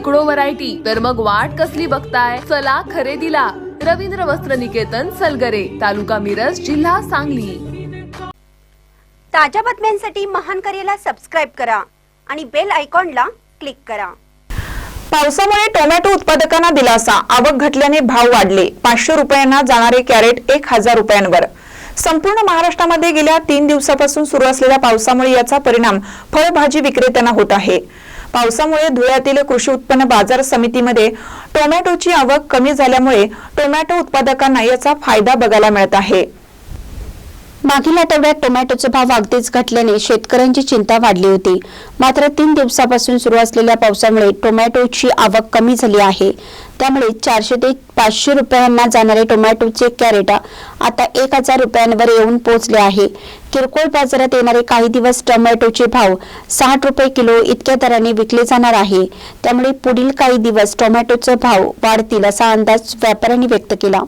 शेकडो व्हरायटी तर मग वाट कसली बघताय? चला खरेदीला. रवींद्र वस्त्र निकेतन सलगरे तालुका मिरज जिल्हा सांगली. ताज्या बातम्यांसाठी महान करेला सबस्क्राईब करा आणि बेल आयकॉनला क्लिक करा. पावसामुळे टोमॅटो उत्पादकांना दिलासा. आवक घटल्याने भाव वाढले. पाचशे रुपयांना जाणारे कॅरेट एक हजार रुपयांवर. संपूर्ण महाराष्ट्रामध्ये गेल्या तीन दिवसापासून सुरू असलेल्या पावसामुळे याचा परिणाम फळभाजी विक्रेत्यांना होत आहे. पावसामुळे धुळ्यातील कृषी उत्पन्न बाजार समितीमध्ये टोमॅटोची आवक कमी झाल्यामुळे टोमॅटो उत्पादकांना याचा फायदा बघायला मिळत आहे. मागील आठवड्यात टोमॅटोचे भाव अगदीच घटल्याने शेतकऱ्यांची चिंता वाढली होती. मात्र तीन दिवसापासून सुरू असलेल्या पावसामुळे टोमॅटोची आवक कमी झाली आहे. त्यामुळे चारशे ते पाचशे रुपयांना जाणारे टोमॅटोचे कॅरेट आता एक हजार रुपयांवर येऊन पोहोचले आहे. किरकोळ बाजारात येणारे काही दिवस टोमॅटोचे भाव साठ रुपये किलो इतक्या दराने विकले जाणार आहे. त्यामुळे पुढील काही दिवस टोमॅटोचे भाव वाढतील असा अंदाज व्यापाऱ्यांनी व्यक्त केला.